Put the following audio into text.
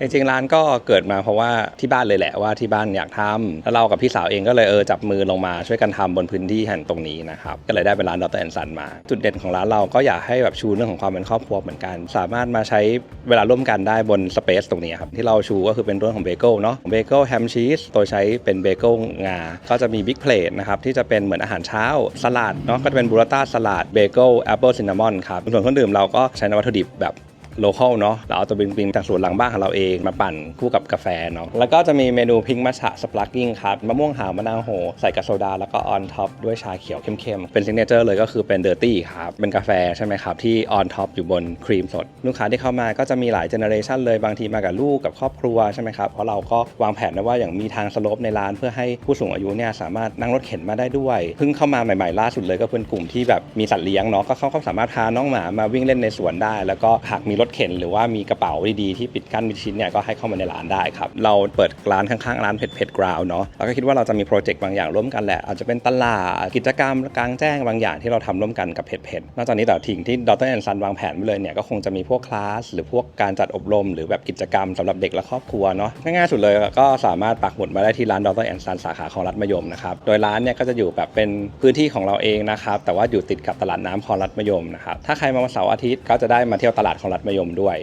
จริงๆร้านก็เกิดมาเพราะว่าที่บ้านเลยแหละว่าที่บ้านอยากทำแล้วเรากับพี่สาวเองก็เลยเออจับมือลงมาช่วยกันทำบนพื้นที่แห่งตรงนี้นะครับก็เลยได้เป็นร้านดรแอนซันมา จุดเด่นของร้านเราก็อยากให้แบบชูเรื่องของความเป็นครอบครัวเหมือนกัน สามารถมาใช้เวลาร่วมกันได้บนสเปซตรงนี้ครับที่เราชูก็คือเป็นเรื่องของเบเกิลเนาะเบเกิลแฮมชีสโดยใช้เป็นเบเกิลงา ก็จะมีบิ๊กเพลทนะครับที่จะเป็นเหมือนอาหารเช้าสลัดเนาะก็จะเป็นบูราต้าสลัดเบเกิลแอปเปิลซินนามอนครับส่วนเครื่องดื่มเราก็ใช้นวัตถุดิบแบบ โลเคอลเนาะเราเอาตัวบิงบิงจากสวนหลังบ้านของเราเองมาปั่นคู่กับกาแฟเนาะแล้วก็จะมีเมนูพิงมัชชะสปาร์กิ้งครับมะม่วงหาวมะนาวโหใส่กับโซดา แล้วก็ออนท็อปด้วยชาเขียวเข้มๆ เป็นซิงเนเจอร์เลยก็คือเป็นเดอร์ตี้ครับ เป็นกาแฟใช่ไหมครับ ที่ออนท็อปอยู่บนครีมสด ลูกค้าที่เข้ามาก็จะมีหลายเจเนอเรชันเลยบางทีมากับลูกกับครอบครัวใช่ไหมครับ เพราะเราก็วางแผนไว้ว่าอย่างมีทางสโลปในร้านเพื่อให้ผู้สูงอายุเนี่ยสามารถนั่งรถเข็นมาได้ด้วยเพิ่งเข้ามาใหม่ๆล่าสุดเลยก็เป็นกลุ่มที่แบบมีสัตว์เลี้ยงเนาะก็เขาเขาสามารถพาน้องหมามาวิ่งเล่นในสวนได้ แล้วก็หากมีรถเข็นหรือว่ามีกระเป๋าดีๆที่ปิดกั้นมิดชิดเนี่ยก็ให้เข้ามาในร้านได้ครับ เราเปิดร้านข้างๆร้านเผ็ดเผ็ดกราวเนาะเราก็คิดว่าเราจะมีโปรเจกต์บางอย่างร่วมกันแหละอาจจะเป็นตลาดกิจกรรมกลางแจ้งบางอย่างที่เราทำร่วมกันกับเผ็ดเผ็ดนอกจากนี้แต่ทิ้งที่ดรแอนซันวางแผนไว้เลยเนี่ยก็คงจะมีพวกคลาสหรือพวกการจัดอบรม หรือแบบกิจกรรมสำหรับเด็กและครอบครัวเนาะง่ายๆสุดเลยก็สามารถปักหมุดมาได้ที่ร้านดรแอนซันสาขาของรัฐมยมนะครับโดยร้านเนี่ยก็จะอยู่แบบเป็นพื้นที่ของเราเองนะครับแต่ว่าอยู่ติดกับตลาดน้ำคลองรัฐมยมนะครับถ้าใครมาวันเสาร์อาทิตย์ก็จะได้มาเที่ยวตลาดของรัฐมยมด้วย